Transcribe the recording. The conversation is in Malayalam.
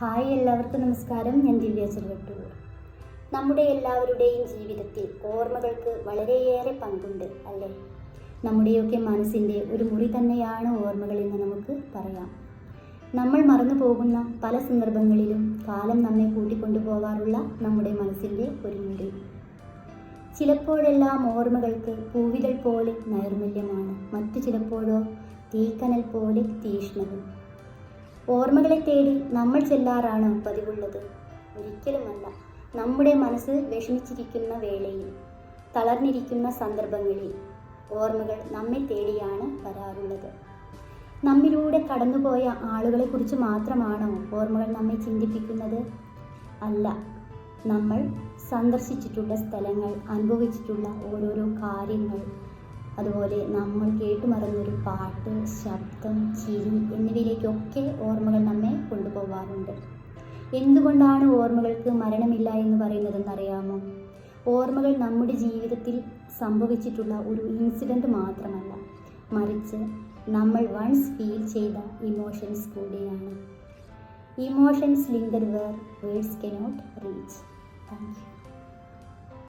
ഹായ് എല്ലാവർക്കും നമസ്കാരം. ഞാൻ ദിവ്യ ചെറുവട്ടൂർ. നമ്മുടെ എല്ലാവരുടെയും ജീവിതത്തിൽ ഓർമ്മകൾക്ക് വളരെയേറെ പങ്കുണ്ട് അല്ലേ? നമ്മുടെയൊക്കെ മനസ്സിന്റെ ഒരു മുറി തന്നെയാണ് ഓർമ്മകൾ എന്ന് നമുക്ക് പറയാം. നമ്മൾ മറന്നു പോകുന്ന പല സന്ദർഭങ്ങളിലും കാലം നമ്മെ കൂട്ടിക്കൊണ്ടുപോകാറുള്ള നമ്മുടെ മനസ്സിന്റെ ഒരു മുറി. ചിലപ്പോഴെല്ലാം ഓർമ്മകൾക്ക് പൂവിതൾ പോലെ നൈർമല്യമാണ്. മറ്റു ചിലപ്പോഴോ തീക്കനൽ പോലെ തീഷ്ണവും. ഓർമ്മകളെ തേടി നമ്മൾ ചെല്ലാറാണ് പതിവുള്ളത്. ഒരിക്കലുമല്ല നമ്മുടെ മനസ്സ് വിഷമിച്ചിരിക്കുന്ന വേളയിൽ തളർന്നിരിക്കുന്ന സന്ദർഭങ്ങളിൽ ഓർമ്മകൾ നമ്മെ തേടിയാണ് വരാറുള്ളത്. നമ്മിലൂടെ കടന്നുപോയ ആളുകളെക്കുറിച്ച് മാത്രമാണോ ഓർമ്മകൾ നമ്മെ ചിന്തിപ്പിക്കുന്നത്? അല്ല. നമ്മൾ സന്ദർശിച്ചിട്ടുള്ള സ്ഥലങ്ങൾ അനുഭവിച്ചിട്ടുള്ള ഓരോരോ കാര്യങ്ങൾ അതുപോലെ നമ്മൾ കേട്ടുമറന്നൊരു പാട്ട് ശബ്ദം ചിരി എന്നിവയിലേക്കൊക്കെ ഓർമ്മകൾ നമ്മെ കൊണ്ടുപോകാറുണ്ട് എന്തുകൊണ്ടാണ് ഓർമ്മകൾക്ക് മരണമില്ല എന്ന് പറയുന്നതെന്ന് അറിയാമോ ഓർമ്മകൾ നമ്മുടെ ജീവിതത്തിൽ സംഭവിച്ചിട്ടുള്ള ഒരു ഇൻസിഡന്റ് മാത്രമല്ല. മറിച്ച് നമ്മൾ വൺസ് ഫീൽ ചെയ്ത ഇമോഷൻസ് കൂടിയാണ്. Emotions linger where words not reach thank you